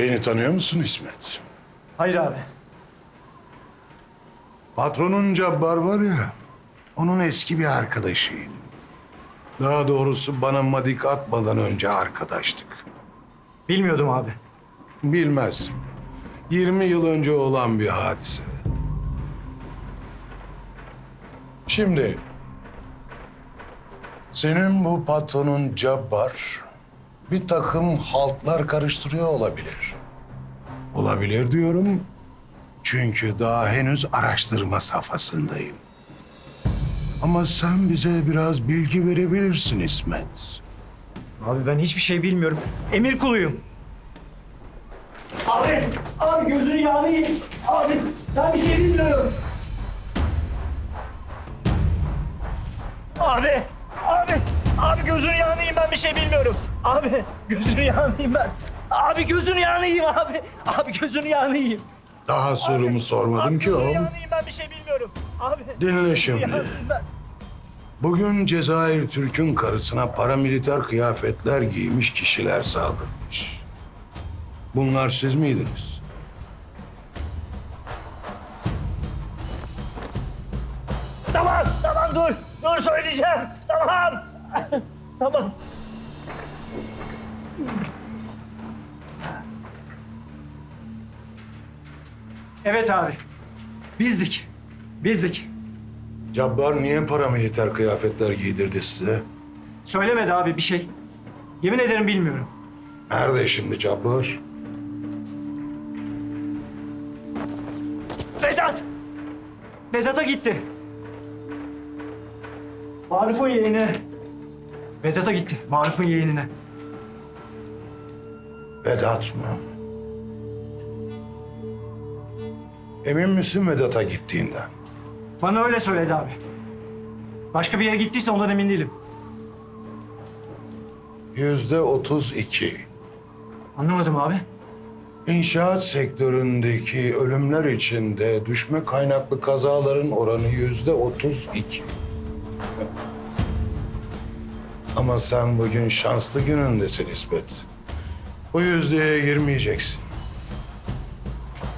Beni tanıyor musun İsmet? Hayır abi. Patronun Cabbar var ya, onun eski bir arkadaşıyım. Daha doğrusu bana madik atmadan önce arkadaştık. Bilmiyordum abi. Bilmez. 20 yıl önce olan bir hadise. Şimdi senin bu patronun Cabbar bir takım haltlar karıştırıyor olabilir. Olabilir diyorum. Çünkü daha henüz araştırma safhasındayım. Ama sen bize biraz bilgi verebilirsin İsmet. Abi ben hiçbir şey bilmiyorum. Emir kuluyum. Abi, abi gözünü yağını yiyeyim. Abi, ben bir şey bilmiyorum. Gözünü yiyeyim ben bir şey bilmiyorum. Abi, gözünü yiyeyim ben. Abi gözünü yiyeyim abi. Abi gözünü yiyeyim. Daha sorumu sormadım ki oğlum. Gözünü yağını yiyeyim ben bir şey bilmiyorum. Abi. Dinle şimdi. ben. Bugün Cezayir Türk'ün karısına paramiliter kıyafetler giymiş kişiler saldırmış. Bunlar siz miydiniz? Tamam, tamam dur. Dur söyleyeceğim. Tamam. Tamam. Evet abi. Bizdik. Bizdik. Cabbar niye paramiliter kıyafetler giydirdi size? Söylemedi abi bir şey. Yemin ederim bilmiyorum. Nerede şimdi Cabbar? Vedat! Vedat'a gitti. Maruf'un yeğeni. Vedat'a gitti. Maruf'un yeğenine. Vedat mı? Emin misin Vedat'a gittiğinden? Bana öyle söyledi abi. Başka bir yere gittiyse ondan emin değilim. Yüzde otuz iki. Anlamadım abi. İnşaat sektöründeki ölümler içinde düşme kaynaklı kazaların oranı yüzde otuz iki. Ama sen bugün şanslı günündesin İsmet. Bu yüzdeye girmeyeceksin.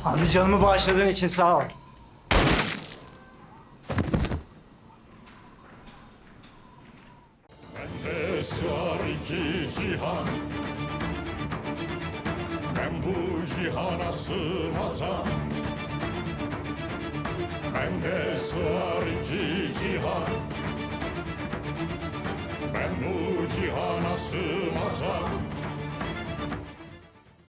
Abi canımı bağışladığın için sağ ol. Bende sığar iki cihan Ben bu cihana sığmazam Bende sığar iki cihan Ben bu cihana sığmazam